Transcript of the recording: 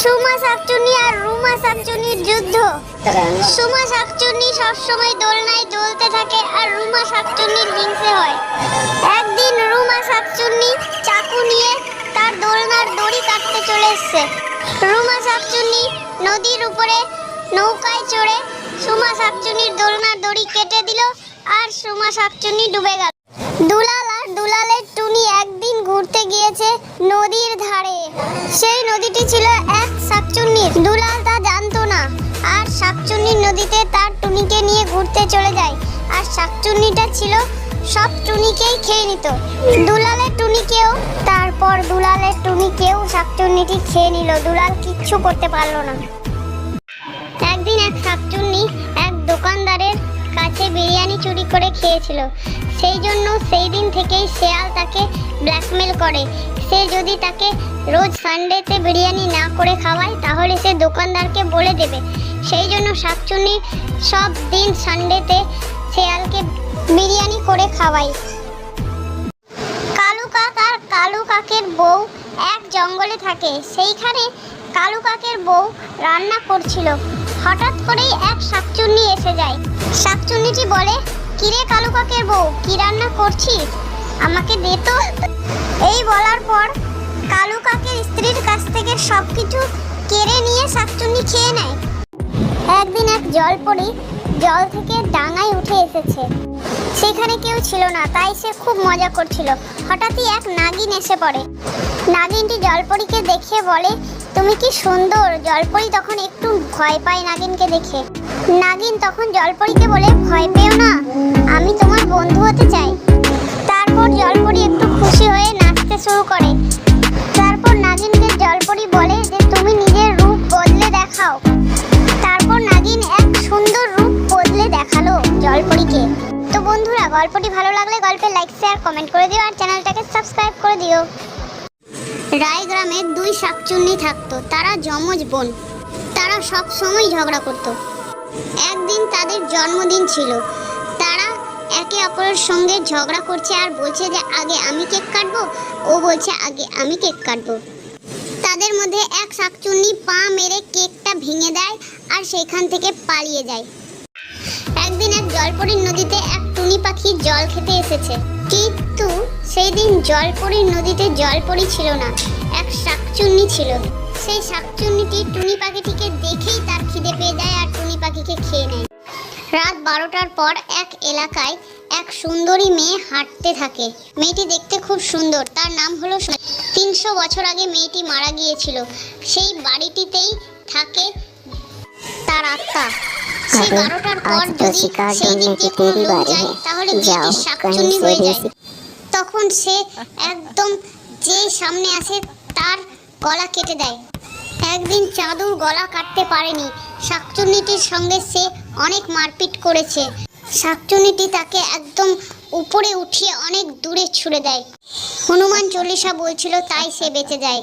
সুমা শাকচুনি আর রুমা শাকচুনির যুদ্ধ। সুমা শাকচুনি সবসময় দোলনায় দোলতে থাকে আর রুমা শাকচুনির হিংসে হয়। একদিন রুমা শাকচুনি চাকু নিয়ে তার দোলনার দড়ি কাটতে চলে এসছে। রুমা শাকচুনি নদীর উপরে নৌকায় চড়ে সুমা শাকচুনির দোলনার দড়ি কেটে দিল আর সুমা শাকচুনি ডুবে গেল। দুলাল আর দুলালের টুনি গিয়েছে নদীর ধারে। সেই নদীটি ছিল এক শাকচুন্নির। দুলাল তা জানতো না। আর শাকচুন্নির নদীতে তার টুনিকে নিয়ে ঘুরতে চলে যায়। আর শাকচুন্নিটা ছিল, সব টুনিকেই খেয়ে নিত। দুলালের টুনিকেও, তারপর দুলালের টুনিকেও শাকচুন্নিটি খেয়ে নিল। দুলাল কিচ্ছু করতে পারল না। একদিন এক শাকচুন্নি এক দোকানদারের কাছে বিরিয়ানি চুরি করে খেয়েছিল। সেই জন্য সেই দিন থেকেই শেয়াল তাকে ব্ল্যাকমেল করে। সে যদি তাকে রোজ সানডেতে বিরিয়ানি না করে খাওয়ায়, তাহলে সে দোকানদারকে বলে দেবে। সেই জন্য শাকচুন্নি সব দিন সানডেতে শেয়ালকে বিরিয়ানি করে খাওয়ায়। কালু কাক আর কালু কাকের বউ এক জঙ্গলে থাকে। সেইখানে কালু কাকের বউ রান্না করছিল। হঠাৎ করেই এক শাকচুন্নি এসে যায়। শাকচুন্নিটি বলে, কিরে কালু কাকের বউ, কি রান্না করছিস? আমাকে দে তো। এই বলার পর কালু কাকের স্ত্রীর কাছ থেকে সব কিছু কেড়ে নিয়ে শাকচুন্নি খেয়ে নেয়। একদিন এক জল পড়ি জল থেকে ডাঙায় উঠে এসেছে। সেখানে কেউ ছিল না, তাই সে খুব মজা করছিল। হঠাৎই এক নাগিন এসে পড়ে। নাগিনটি জলপরীকে দেখে বলে তুমি কি সুন্দর? জলপরি তখন একটু ভয় পায় নাগিনকে দেখে। নাগিন তখন জলপরীকে বলে, ভয় পেও না, আমি তোমার বন্ধু হতে চাই। তারপর জলপরি একটু খুশি হয়ে নাচতে শুরু করে। তারপর নাগিনকে জলপরি বলে যে, তুমি নিজের রূপ বদলে দেখাও। তারপর নাগিন এক সুন্দর রূপ বদলে দেখাল জলপরিকে। তো বন্ধুরা, গল্পটি ভালো লাগলে গল্পের লাইক শেয়ার কমেন্ট করে দিও আর চ্যানেলটাকে সাবস্ক্রাইব করে দিও। রায় গ্রামে দুই শাকচুন্নি থাকতো। তারা যমজ বোন। তারা সব সময় ঝগড়া করত। একদিন তাদের জন্মদিন ছিল। তারা একে অপরের সঙ্গে ঝগড়া করছে আর বলছে যে, আগে আমি কেক কাটবো? ও বলছে, আগে আমি কেক কাটবো। তাদের মধ্যে এক শাকচুন্নি পা মেরে কেকটা ভেঙে দেয় আর সেখান থেকে পালিয়ে যায়। একদিন এক জলপরীর নদীতে এক টুনি পাখি জল খেতে এসেছে। কিন্তু সেই দিন জলপরীর নদীতে জলপরি ছিল না, এক শাকচুন্নি ছিল। সেই শাকচুন্নিটি টুনি পাখিটিকে দেখেই তার খিদে পেয়ে যায় আর টুনি পাখিকে খেয়ে নেয়। রাত বারোটার পর এক এলাকায় এক সুন্দরী মেয়ে হাঁটতে থাকে। মেয়েটি দেখতে খুব সুন্দর, তার নাম হলো তিনশো বছর আগে মেয়েটি মারা গিয়েছিল। সেই বাড়িটিতেই থাকে তার আত্মা। তখন সে একদম যে সামনে আসে তার গলা কেটে দেয়। একদিন চাঁদুর গলা কাটতে পারেনি। শাকচুন্নিটির সঙ্গে সে অনেক মারপিট করেছে। শাকচুন্নিটি তাকে একদম উপরে উঠিয়ে অনেক দূরে ছুড়ে দেয়। হনুমান চল্লিশা বলছিল তাই সে বেঁচে যায়।